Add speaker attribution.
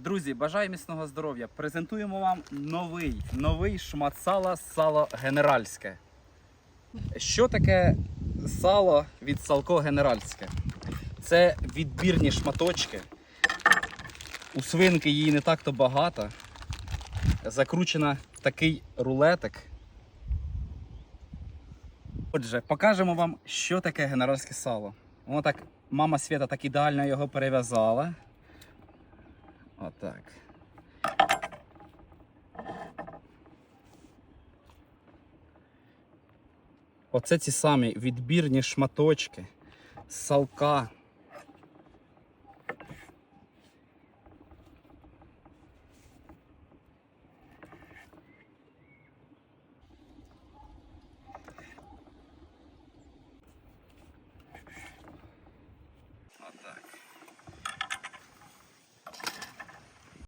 Speaker 1: Друзі, бажаю міцного здоров'я. Презентуємо вам новий, новий шмат сала сало генеральське. Що таке сало від салко генеральське? Це відбірні шматочки. У свинки її не так-то багато. Закручена такий рулетик. Отже, покажемо вам, що таке генеральське сало. Воно так, мама Свята так ідеально його перев'язала. Отак. Оце ці самі відбірні шматочки салка